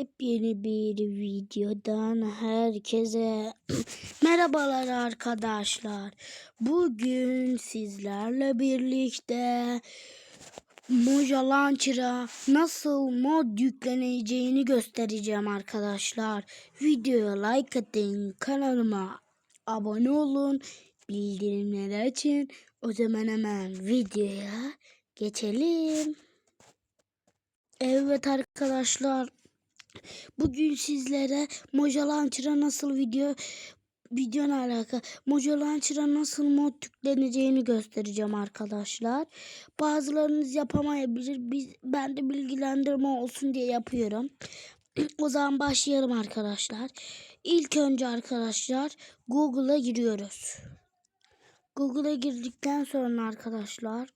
Yepyeni bir videodan herkese merhabalar arkadaşlar. Bugün sizlerle birlikte Moja Launcher'a nasıl mod yükleneceğini göstereceğim arkadaşlar. Videoya like atın, kanalıma abone olun, bildirimleri açın. O zaman hemen videoya geçelim. Evet arkadaşlar Bugün sizlere Moja Launcher'a nasıl video video ne alaka? Moja Launcher'a nasıl mod yükleneceğini göstereceğim arkadaşlar. Bazılarınız yapamayabilir. Biz, ben de bilgilendirme olsun diye yapıyorum. o zaman başlayalım arkadaşlar. İlk önce arkadaşlar Google'a giriyoruz. Google'a girdikten sonra arkadaşlar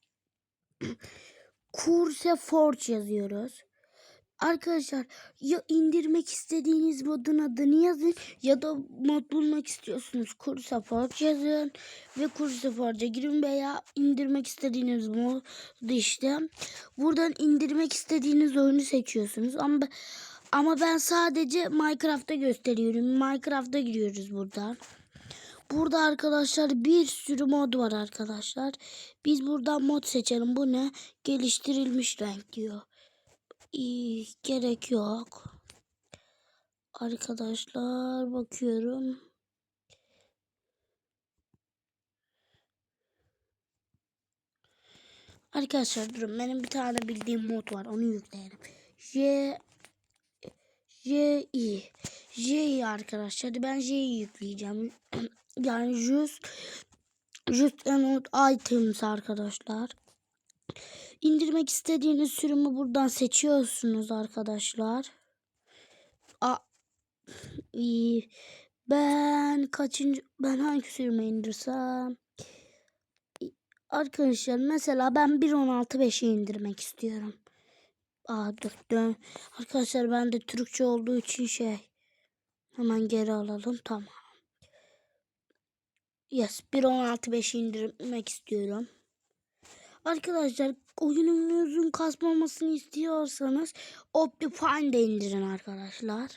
Kurse Forge yazıyoruz. Arkadaşlar ya indirmek istediğiniz modun adını yazın ya da mod bulmak istiyorsunuz. Kursa Forge yazın ve Kursa Forge'a girin veya indirmek istediğiniz mod işte. Buradan indirmek istediğiniz oyunu seçiyorsunuz. Ama ama ben sadece Minecraft'ta gösteriyorum. Minecraft'a giriyoruz buradan. Burada arkadaşlar bir sürü mod var arkadaşlar. Biz buradan mod seçelim. Bu ne? Geliştirilmiş renk diyor. Gerek yok. Arkadaşlar bakıyorum. Arkadaşlar durun benim bir tane bildiğim mod var onu yükleyelim. J J I J arkadaşlar ben J'yi yükleyeceğim. yani just just and items arkadaşlar. İndirmek istediğiniz sürümü buradan seçiyorsunuz arkadaşlar. A. Ben kaçıncı ben hangi sürümü indirsem? Arkadaşlar mesela ben 1.16.5'i indirmek istiyorum. Aa dur dön. Arkadaşlar ben de Türkçe olduğu için şey hemen geri alalım tamam. Yes 1.16.5'i indirmek istiyorum. Arkadaşlar oyununuzun kasmamasını istiyorsanız Optifine indirin arkadaşlar.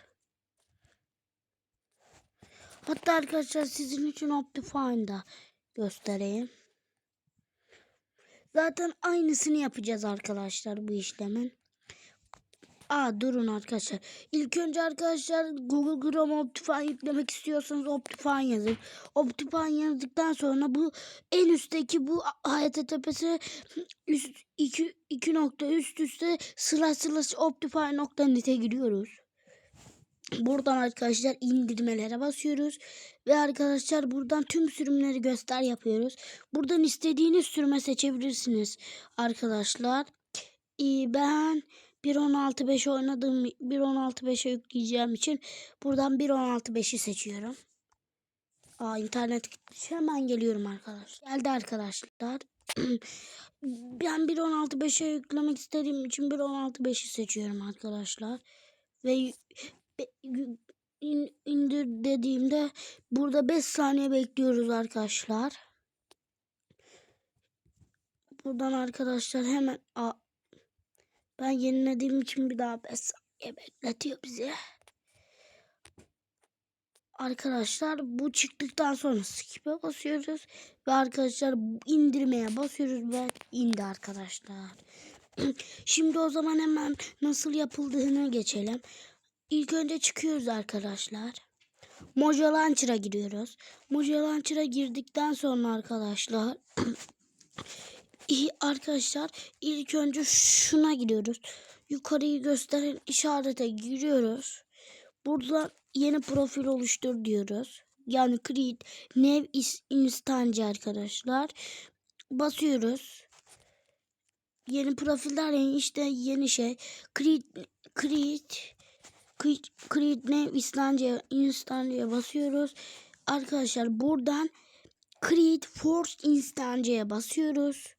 Hatta arkadaşlar sizin için Optifine'da göstereyim. Zaten aynısını yapacağız arkadaşlar bu işlemin. Aa durun arkadaşlar. İlk önce arkadaşlar Google Chrome Optifine yüklemek istiyorsanız Optifine yazın. Optifine yazdıktan sonra bu en üstteki bu HTTP'si üst iki, iki nokta üst üste slash slash Optifine nokta net'e giriyoruz. Buradan arkadaşlar indirmelere basıyoruz. Ve arkadaşlar buradan tüm sürümleri göster yapıyoruz. Buradan istediğiniz sürüme seçebilirsiniz arkadaşlar. Ee, ben 1.16.5 oynadığım 1.16.5'e yükleyeceğim için buradan 1.16.5'i seçiyorum. Aa internet gitmiş. Hemen geliyorum arkadaşlar. Geldi arkadaşlar. ben 1.16.5'e yüklemek istediğim için 1.16.5'i seçiyorum arkadaşlar. Ve indir dediğimde burada 5 saniye bekliyoruz arkadaşlar. Buradan arkadaşlar hemen a ben yenilediğim için bir daha 5 saniye bekletiyor bizi. Arkadaşlar bu çıktıktan sonra skip'e basıyoruz. Ve arkadaşlar indirmeye basıyoruz ve indi arkadaşlar. Şimdi o zaman hemen nasıl yapıldığını geçelim. İlk önce çıkıyoruz arkadaşlar. Moja Launcher'a giriyoruz. Moja Launcher'a girdikten sonra arkadaşlar İyi arkadaşlar ilk önce şuna gidiyoruz. Yukarıyı gösteren işarete giriyoruz. Burada yeni profil oluştur diyoruz. Yani create new instance arkadaşlar. Basıyoruz. Yeni profiller yani işte yeni şey. Create create create, create new instance instance'ye basıyoruz. Arkadaşlar buradan create force instance'ye basıyoruz.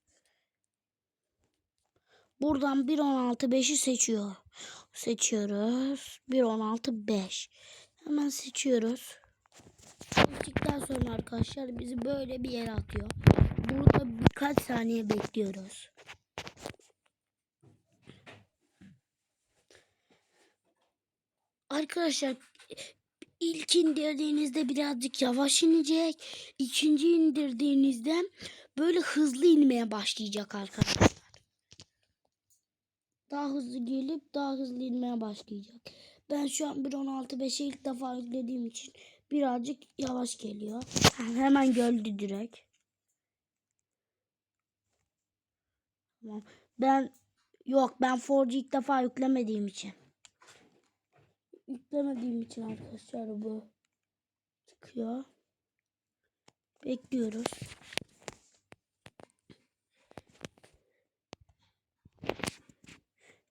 Buradan 1.16.5'i seçiyor. Seçiyoruz. 1.16.5. Hemen seçiyoruz. Seçtikten sonra arkadaşlar bizi böyle bir yere atıyor. Burada birkaç saniye bekliyoruz. Arkadaşlar ilk indirdiğinizde birazcık yavaş inecek. İkinci indirdiğinizde böyle hızlı inmeye başlayacak arkadaşlar. Daha hızlı gelip daha hızlı inmeye başlayacak. Ben şu an 1.16.5'e ilk defa yüklediğim için birazcık yavaş geliyor. Hemen gördü direkt. Ben yok ben 4G ilk defa yüklemediğim için. Yüklemediğim için arkadaşlar bu çıkıyor. Bekliyoruz.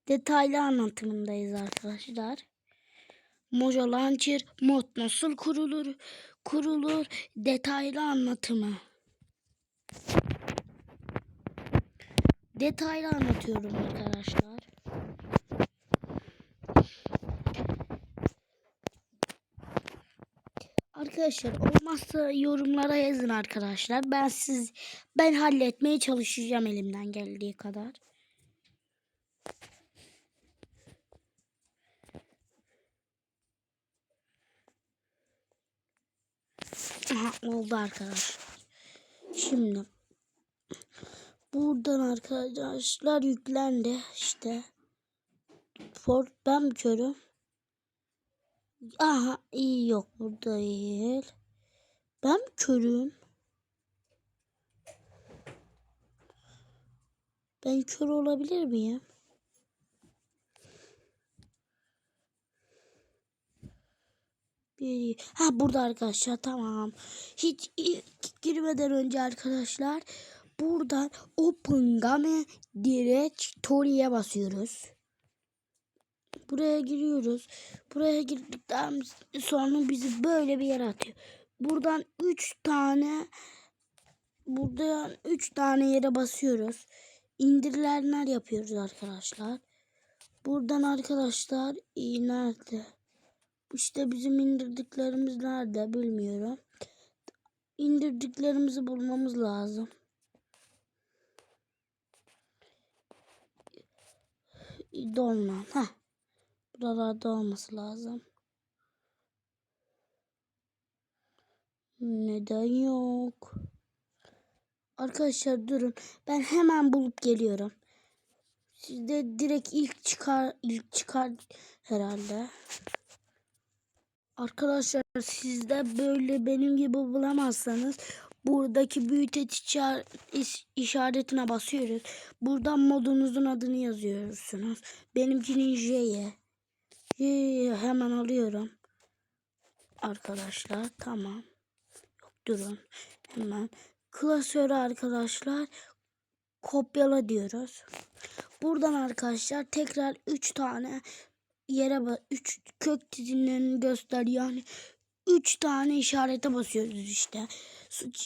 Detaylı anlatımındayız arkadaşlar. Mojo Launcher mod nasıl kurulur? Kurulur detaylı anlatımı. Detaylı anlatıyorum arkadaşlar. Arkadaşlar olmazsa yorumlara yazın arkadaşlar. Ben siz ben halletmeye çalışacağım elimden geldiği kadar. Aha, oldu arkadaşlar. Şimdi buradan arkadaşlar yüklendi işte. Ford ben körüm? Aha iyi yok burada değil. Ben körüm? Ben kör olabilir miyim? Ha burada arkadaşlar tamam. Hiç ilk girmeden önce arkadaşlar buradan Open Game Directory'e basıyoruz. Buraya giriyoruz. Buraya girdikten sonra bizi böyle bir yere atıyor. Buradan 3 tane buradan 3 tane yere basıyoruz. İndirilenler yapıyoruz arkadaşlar. Buradan arkadaşlar iyi nerede? İşte bizim indirdiklerimiz nerede bilmiyorum. İndirdiklerimizi bulmamız lazım. Dolman. Heh. Buralarda olması lazım. Neden yok? Arkadaşlar durun. Ben hemen bulup geliyorum. Sizde direkt ilk çıkar ilk çıkar herhalde. Arkadaşlar sizde böyle benim gibi bulamazsanız buradaki iş- işaretine basıyoruz. Buradan modunuzun adını yazıyorsunuz. Benimkinin J'ye. J'ye hemen alıyorum. Arkadaşlar tamam. Yok durun. Hemen klasörü arkadaşlar kopyala diyoruz. Buradan arkadaşlar tekrar 3 tane yere 3 kök dizinlerini göster yani 3 tane işarete basıyoruz işte.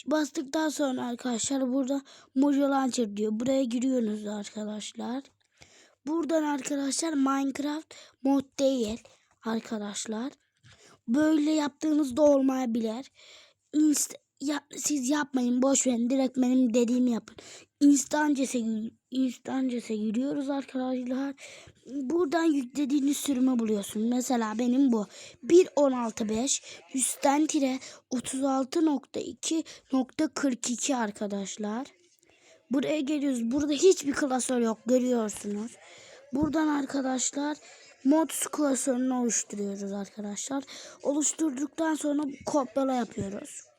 Bastıktan sonra arkadaşlar burada Mojo Launcher diyor. Buraya giriyorsunuz arkadaşlar. Buradan arkadaşlar Minecraft mod değil arkadaşlar. Böyle yaptığınızda olmayabilir. Inst ya, siz yapmayın boş verin direkt benim dediğimi yapın. Instances'e Instances'e giriyoruz arkadaşlar. Buradan yüklediğiniz sürümü buluyorsun. Mesela benim bu 1.16.5 üstten tire 36.2.42 arkadaşlar. Buraya geliyoruz. Burada hiçbir klasör yok görüyorsunuz. Buradan arkadaşlar mods klasörünü oluşturuyoruz arkadaşlar. Oluşturduktan sonra kopyala yapıyoruz.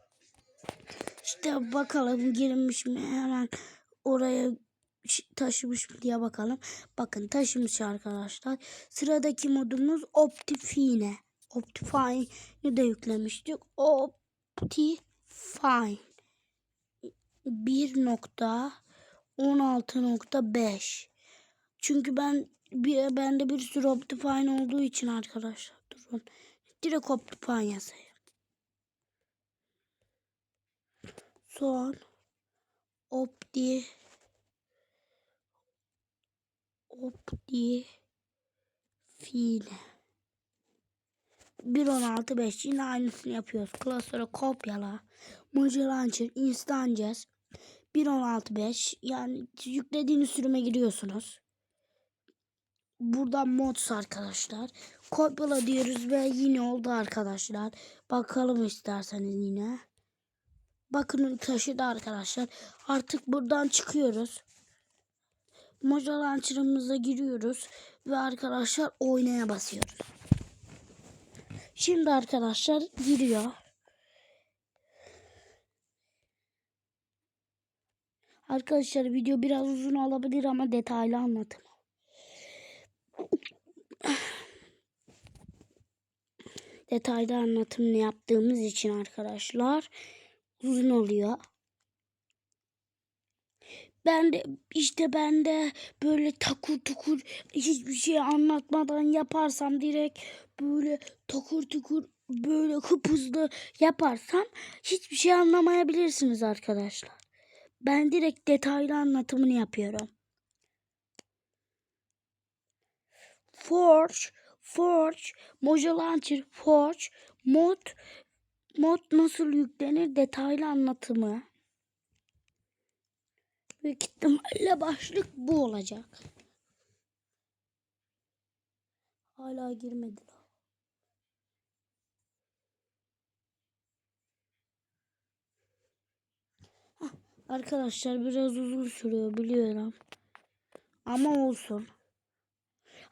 İşte bakalım girmiş mi hemen oraya taşımış mı diye bakalım. Bakın taşımış arkadaşlar. Sıradaki modumuz Optifine. Optifine'i de yüklemiştik. Optifine 1.16.5 Çünkü ben bir, bende bir sürü Optifine olduğu için arkadaşlar. Durun. Direkt Optifine yazayım. Son Opti Opti Fine 1.16.5 yine aynısını yapıyoruz. Klasöre kopyala. Mojo Launcher Instances 1.16.5 yani yüklediğiniz sürüme giriyorsunuz. Buradan mods arkadaşlar. Kopyala diyoruz ve yine oldu arkadaşlar. Bakalım isterseniz yine. Bakın taşıdı arkadaşlar. Artık buradan çıkıyoruz. Moja Launcher'ımıza giriyoruz. Ve arkadaşlar oynaya basıyoruz. Şimdi arkadaşlar giriyor. Arkadaşlar video biraz uzun olabilir ama detaylı anlatım. Detaylı anlatımını yaptığımız için arkadaşlar uzun oluyor. Ben de işte ben de böyle takur tukur hiçbir şey anlatmadan yaparsam direkt böyle takur tukur böyle hıp hızlı yaparsam hiçbir şey anlamayabilirsiniz arkadaşlar. Ben direkt detaylı anlatımını yapıyorum. Forge, Forge, Moja Launcher, Forge, mod, mod nasıl yüklenir detaylı anlatımı. Büyük ihtimalle başlık bu olacak. Hala girmedi. Arkadaşlar biraz uzun sürüyor biliyorum. Ama olsun.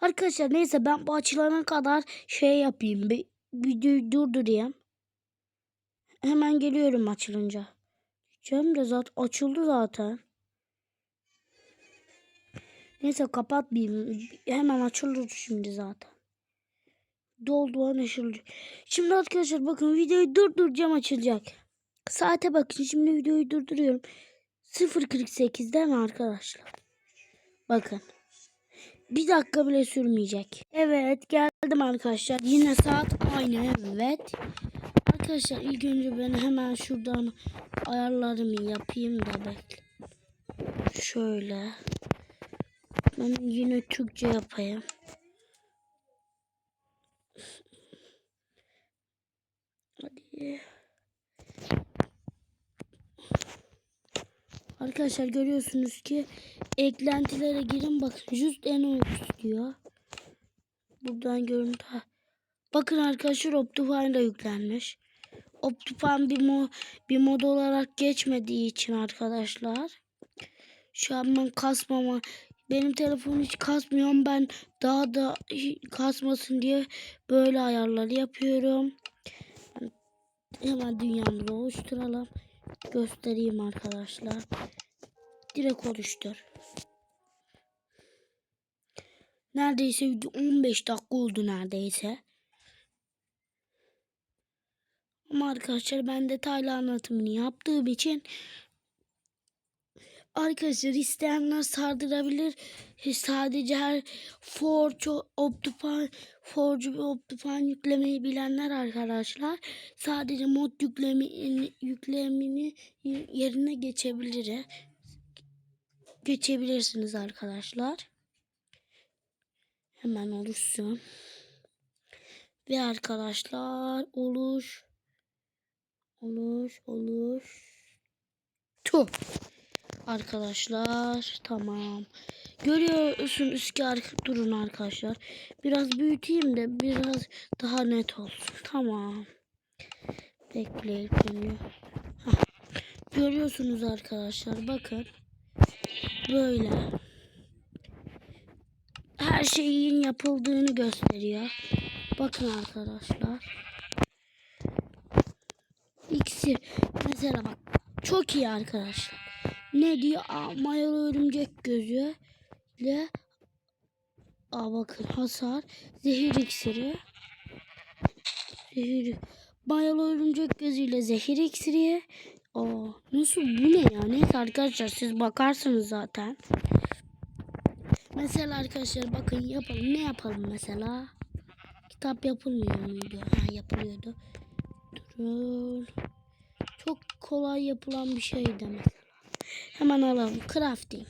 Arkadaşlar neyse ben bu açılana kadar şey yapayım. Bir videoyu durdurayım. Hemen geliyorum açılınca. Cem de zaten açıldı zaten. Neyse kapatmayayım. Hemen açılır şimdi zaten. Doldu an açıldı. Şimdi arkadaşlar bakın videoyu durduracağım açılacak. Saate bakın şimdi videoyu durduruyorum. 0.48 değil mi arkadaşlar? Bakın. Bir dakika bile sürmeyecek. Evet geldim arkadaşlar. Yine saat aynı evet. Arkadaşlar ilk önce ben hemen şuradan ayarlarımı yapayım da bekle. Şöyle. Ben yine Türkçe yapayım. Hadi. Arkadaşlar görüyorsunuz ki eklentilere girin bakın just en uykusu diyor. Buradan görüntü. Bakın arkadaşlar Optifine da yüklenmiş. Optifine bir, mo bir mod olarak geçmediği için arkadaşlar. Şu an ben kasmama benim telefon hiç kasmıyorum. Ben daha da kasmasın diye böyle ayarları yapıyorum. Hemen dünyamızı oluşturalım. Göstereyim arkadaşlar. Direkt oluştur. Neredeyse 15 dakika oldu neredeyse. Ama arkadaşlar ben detaylı anlatımını yaptığım için Arkadaşlar isteyenler sardırabilir. Sadece her Forge, Optifine, Forge Optifine yüklemeyi bilenler arkadaşlar sadece mod yüklemini, yüklemini yerine geçebilir. Geçebilirsiniz arkadaşlar. Hemen oluşsun. Ve arkadaşlar oluş oluş oluş tu arkadaşlar tamam. Görüyorsunuz ki durun arkadaşlar. Biraz büyüteyim de biraz daha net olsun. Tamam. Bekleyin geliyor görüyorsunuz arkadaşlar bakın. Böyle. Her şeyin yapıldığını gösteriyor. Bakın arkadaşlar iksir mesela bak çok iyi arkadaşlar ne diyor? Aa, mayalı örümcek gözü ile Aa, bakın hasar zehir iksiri zehir mayalı örümcek gözüyle zehir iksiri Aa, nasıl bu ne ya? Neyse arkadaşlar siz bakarsınız zaten. Mesela arkadaşlar bakın yapalım. Ne yapalım mesela? Kitap yapılmıyor muydu? Ha yapılıyordu. Durun. Çok kolay yapılan bir şeydi mesela. Hemen alalım. Crafting.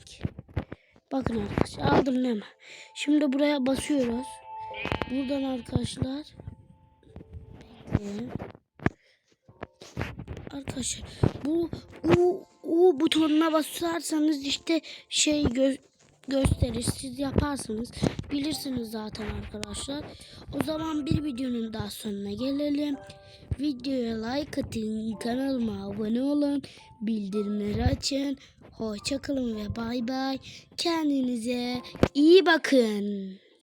Bakın arkadaşlar aldım hemen. Şimdi buraya basıyoruz. Buradan arkadaşlar. Bekleyin. Arkadaşlar bu U, U butonuna basarsanız işte şey göz gösterir. Siz yaparsınız. Bilirsiniz zaten arkadaşlar. O zaman bir videonun daha sonuna gelelim. Videoya like atın. Kanalıma abone olun. Bildirimleri açın. Hoşçakalın ve bay bay. Kendinize iyi bakın.